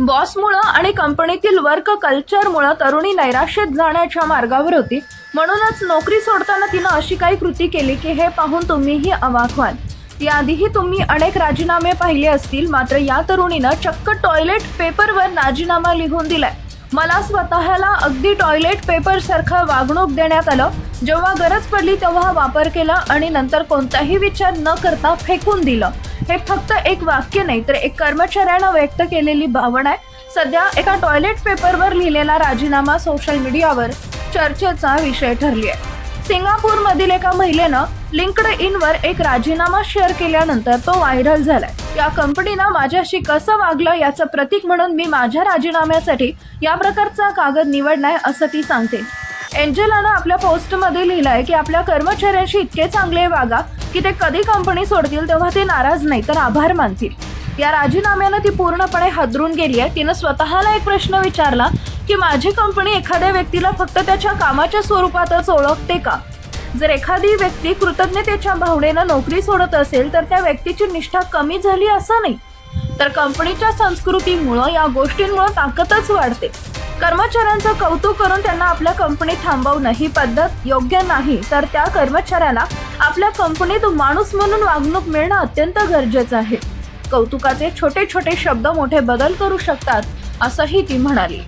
बॉसमुळं आणि कंपनीतील वर्क कल्चरमुळं तरुणी नैराश्यत जाण्याच्या मार्गावर होती म्हणूनच नोकरी सोडताना तिनं अशी काही कृती केली की हे पाहून तुम्हीही अवाक व्हाल. याआधीही तुम्ही अनेक राजीनामे पाहिले असतील मात्र या तरुणीनं चक्क टॉयलेट पेपरवर राजीनामा लिहून दिलाय. मला स्वतःला अगदी टॉयलेट पेपरसारखं वागणूक देण्यात आलं. जेव्हा गरज पडली तेव्हा वापर केला आणि नंतर कोणताही विचार न करता फेकून दिलं. हे फक्त एक वाक्य नाही तर एक कर्मचाऱ्यानं व्यक्त केलेली भावना आहे. सध्या एका टॉयलेट पेपरवर लिहिलेला राजीनामा सोशल मीडियावर चर्चेचा विषय ठरली आहे सिंगापूरमधील एका महिलेनं लिंक्ड इनवर एक राजीनामा शेअर केल्यानंतर तो व्हायरल झालाय. या कंपनीनं माझ्याशी कसं वागलं याचं प्रतीक म्हणून मी माझ्या राजीनाम्यासाठी या प्रकारचा कागद निवडलाय असं ती सांगते. एंजेलानं आपल्या पोस्टमध्ये लिहिलंय की आपल्या कर्मचाऱ्यांशी इतके चांगले वागा की ते कधी कंपनी सोडतील तेव्हा ते नाराज नाही तर आभार मानतील. या राजीनाम्यानं ती पूर्णपणे हादरून गेली आहे. तिनं स्वतःला एक प्रश्न विचारला की माझी कंपनी एखाद्या व्यक्तीला फक्त त्याच्या कामाच्या स्वरूपातच ओळखते का? जर एखादी व्यक्ती कृतज्ञतेच्या भावनेनं नोकरी सोडत असेल तर त्या व्यक्तीची निष्ठा कमी झाली असं नाही. तर कंपनीच्या संस्कृतीमुळं या गोष्टींमुळं ताकदच वाढते. कर्मचाऱ्यांचं कौतुक करून त्यांना आपल्या कंपनीत थांबवणं ही पद्धत योग्य नाही तर त्या कर्मचाऱ्याला आपल्या कंपनीत माणूस म्हणून वागणूक मिळणं अत्यंत गरजेचं आहे. कौतुकाचे छोटे छोटे शब्द मोठे बदल करू शकतात असंही ती म्हणाली.